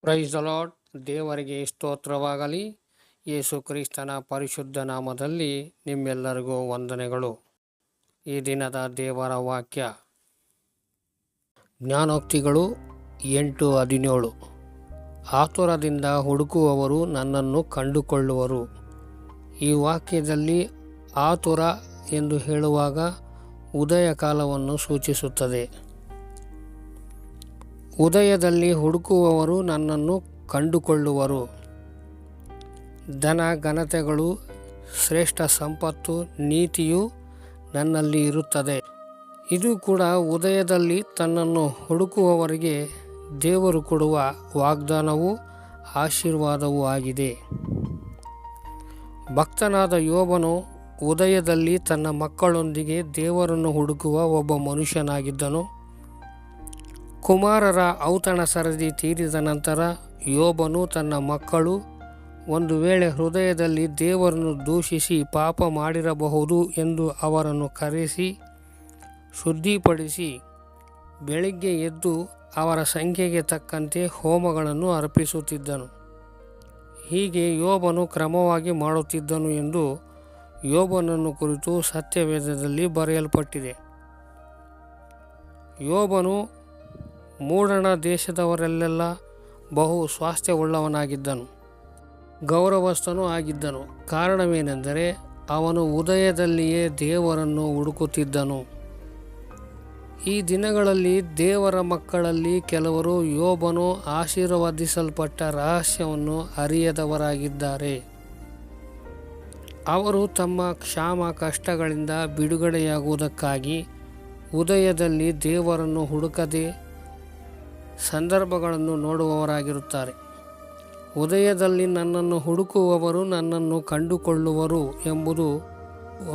Price ಅಲಾಡ್ ದೇವರಿಗೆ ಸ್ತೋತ್ರವಾಗಲಿ. ಯೇಸು ಕ್ರಿಸ್ತನ ಪರಿಶುದ್ಧ ನಾಮದಲ್ಲಿ ನಿಮ್ಮೆಲ್ಲರಿಗೂ ವಂದನೆಗಳು. ಈ ದಿನದ ದೇವರ ವಾಕ್ಯ. ಜ್ಞಾನೋಕ್ತಿಗಳು ಎಂಟು ಹದಿನೇಳು. ಆತುರದಿಂದ ಹುಡುಕುವವರು ನನ್ನನ್ನು ಕಂಡುಕೊಳ್ಳುವರು. ಈ ವಾಕ್ಯದಲ್ಲಿ ಆತುರ ಎಂದು ಹೇಳುವಾಗ ಉದಯ ಕಾಲವನ್ನು ಸೂಚಿಸುತ್ತದೆ. ಉದಯದಲ್ಲಿ ಹುಡುಕುವವರು ನನ್ನನ್ನು ಕಂಡುಕೊಳ್ಳುವರು. ಧನ, ಘನತೆಗಳು, ಶ್ರೇಷ್ಠ ಸಂಪತ್ತು, ನೀತಿಯು ನನ್ನಲ್ಲಿ ಇರುತ್ತದೆ. ಇದು ಕೂಡ ಉದಯದಲ್ಲಿ ತನ್ನನ್ನು ಹುಡುಕುವವರಿಗೆ ದೇವರು ಕೊಡುವ ವಾಗ್ದಾನವೂ ಆಶೀರ್ವಾದವೂ ಆಗಿದೆ. ಭಕ್ತನಾದ ಯೋಬನು ಉದಯದಲ್ಲಿ ತನ್ನ ಮಕ್ಕಳೊಂದಿಗೆ ದೇವರನ್ನು ಹುಡುಕುವ ಒಬ್ಬ ಮನುಷ್ಯನಾಗಿದ್ದನು. ಕುಮಾರರ ಔತಣ ಸರದಿ ತೀರಿದ ನಂತರ ಯೋಬನು ತನ್ನ ಮಕ್ಕಳು ಒಂದು ವೇಳೆ ಹೃದಯದಲ್ಲಿ ದೇವರನ್ನು ದೂಷಿಸಿ ಪಾಪ ಮಾಡಿರಬಹುದು ಎಂದು ಅವರನ್ನು ಕರೆಸಿ, ಶುದ್ಧಿಪಡಿಸಿ ಬೆಳಿಗ್ಗೆ ಎದ್ದು ಅವರ ಸಂಖ್ಯೆಗೆ ತಕ್ಕಂತೆ ಹೋಮಗಳನ್ನು ಅರ್ಪಿಸುತ್ತಿದ್ದನು. ಹೀಗೆ ಯೋಬನು ಕ್ರಮವಾಗಿ ಮಾಡುತ್ತಿದ್ದನು ಎಂದು ಯೋಬನನ್ನು ಕುರಿತು ಸತ್ಯವೇದದಲ್ಲಿ ಬರೆಯಲ್ಪಟ್ಟಿದೆ. ಯೋಬನು ಮೂಡಣ ದೇಶದವರಲ್ಲೆಲ್ಲ ಬಹು ಸ್ವಾಸ್ಥ್ಯವುಳ್ಳವನಾಗಿದ್ದನು. ಗೌರವಸ್ಥನೂ ಆಗಿದ್ದನು. ಕಾರಣವೇನೆಂದರೆ ಅವನು ಉದಯದಲ್ಲಿಯೇ ದೇವರನ್ನು ಹುಡುಕುತ್ತಿದ್ದನು. ಈ ದಿನಗಳಲ್ಲಿ ದೇವರ ಮಕ್ಕಳಲ್ಲಿ ಕೆಲವರು ಯೋಬನು ಆಶೀರ್ವದಿಸಲ್ಪಟ್ಟ ರಹಸ್ಯವನ್ನು ಅರಿಯದವರಾಗಿದ್ದಾರೆ. ಅವರು ತಮ್ಮ ಕ್ಷಾಮ ಕಷ್ಟಗಳಿಂದ ಬಿಡುಗಡೆಯಾಗುವುದಕ್ಕಾಗಿ ಉದಯದಲ್ಲಿ ದೇವರನ್ನು ಹುಡುಕದೆ ಸಂದರ್ಭಗಳನ್ನು ನೋಡುವವರಾಗಿರುತ್ತಾರೆ. ಉದಯದಲ್ಲಿ ನನ್ನನ್ನು ಹುಡುಕುವವರು ನನ್ನನ್ನು ಕಂಡುಕೊಳ್ಳುವರು ಎಂಬುದು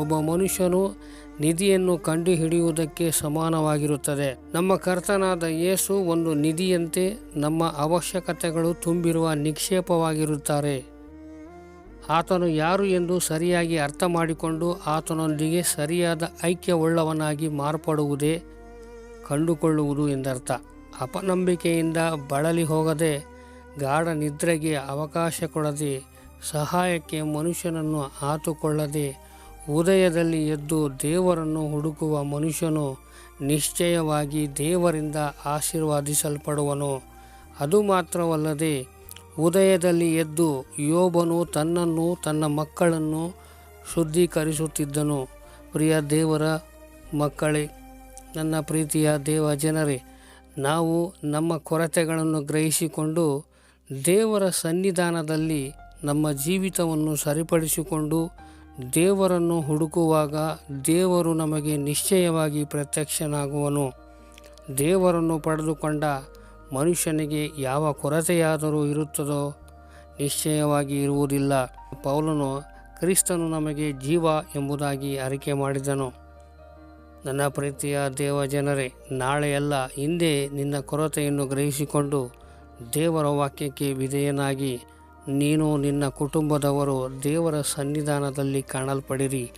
ಒಬ್ಬ ಮನುಷ್ಯನು ನಿಧಿಯನ್ನು ಕಂಡುಹಿಡಿಯುವುದಕ್ಕೆ ಸಮಾನವಾಗಿರುತ್ತದೆ. ನಮ್ಮ ಕರ್ತನಾದ ಯೇಸು ಒಂದು ನಿಧಿಯಂತೆ ನಮ್ಮ ಅವಶ್ಯಕತೆಗಳು ತುಂಬಿರುವ ನಿಕ್ಷೇಪವಾಗಿರುತ್ತಾರೆ. ಆತನು ಯಾರು ಎಂದು ಸರಿಯಾಗಿ ಅರ್ಥ ಮಾಡಿಕೊಂಡು ಆತನೊಂದಿಗೆ ಸರಿಯಾದ ಐಕ್ಯವುಳ್ಳವನಾಗಿ ಮಾರ್ಪಡುವುದೇ ಕಂಡುಕೊಳ್ಳುವುದು ಎಂದರ್ಥ. ಅಪನಂಬಿಕೆಯಿಂದ ಬಳಲಿ ಹೋಗದೆ ಗಾಢ ನಿದ್ರೆಗೆ ಅವಕಾಶ ಕೊಡದೆ ಸಹಾಯಕ್ಕೆ ಮನುಷ್ಯನನ್ನು ಆತುಕೊಳ್ಳದೆ ಉದಯದಲ್ಲಿ ಎದ್ದು ದೇವರನ್ನು ಹುಡುಕುವ ಮನುಷ್ಯನು ನಿಶ್ಚಯವಾಗಿ ದೇವರಿಂದ ಆಶೀರ್ವಾದಿಸಲ್ಪಡುವನು. ಅದು ಮಾತ್ರವಲ್ಲದೆ ಉದಯದಲ್ಲಿ ಎದ್ದು ಯೋಬನು ತನ್ನನ್ನು ತನ್ನ ಮಕ್ಕಳನ್ನು ಶುದ್ಧೀಕರಿಸುತ್ತಿದ್ದನು. ಪ್ರಿಯ ದೇವರ ಮಕ್ಕಳೇ, ನನ್ನ ಪ್ರೀತಿಯ ದೇವ ಜನರೇ ನಾವು ನಮ್ಮ ಕೊರತೆಗಳನ್ನು ಗ್ರಹಿಸಿಕೊಂಡು ದೇವರ ಸನ್ನಿಧಾನದಲ್ಲಿ ನಮ್ಮ ಜೀವಿತವನ್ನು ಸರಿಪಡಿಸಿಕೊಂಡು ದೇವರನ್ನು ಹುಡುಕುವಾಗ ದೇವರು ನಮಗೆ ನಿಶ್ಚಯವಾಗಿ ಪ್ರತ್ಯಕ್ಷನಾಗುವನು. ದೇವರನ್ನು ಪಡೆದುಕೊಂಡ ಮನುಷ್ಯನಿಗೆ ಯಾವ ಕೊರತೆಯಾದರೂ ಇರುತ್ತದೋ ನಿಶ್ಚಯವಾಗಿ ಇರುವುದಿಲ್ಲ. ಪೌಲನು ಕ್ರಿಸ್ತನು ನಮಗೆ ಜೀವ ಎಂಬುದಾಗಿ ಅರಿಕೆ ಮಾಡಿದನು. ನನ್ನ ಪ್ರೀತಿಯ ದೇವ ಜನರೇ, ನಾಳೆಯಲ್ಲ ಹಿಂದೆ ನಿನ್ನ ಕೊರತೆಯನ್ನು ಗ್ರಹಿಸಿಕೊಂಡು ದೇವರ ವಾಕ್ಯಕ್ಕೆ ವಿಧೇಯನಾಗಿ ನೀನು ನಿನ್ನ ಕುಟುಂಬದವರು ದೇವರ ಸನ್ನಿಧಾನದಲ್ಲಿ ಕಾಣಲ್ಪಡಿರಿ.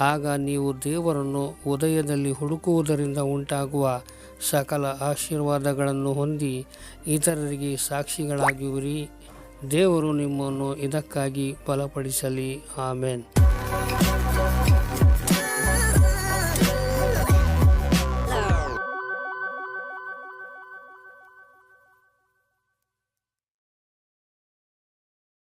ಆಗ ನೀವು ದೇವರನ್ನು ಉದಯದಲ್ಲಿ ಹುಡುಕುವುದರಿಂದ ಉಂಟಾಗುವ ಸಕಲ ಆಶೀರ್ವಾದಗಳನ್ನು ಹೊಂದಿ ಇತರರಿಗೆ ಸಾಕ್ಷಿಗಳಾಗಿವಿರಿ. ದೇವರು ನಿಮ್ಮನ್ನು ಇದಕ್ಕಾಗಿ ಬಲಪಡಿಸಲಿ. ಆಮೇನ್.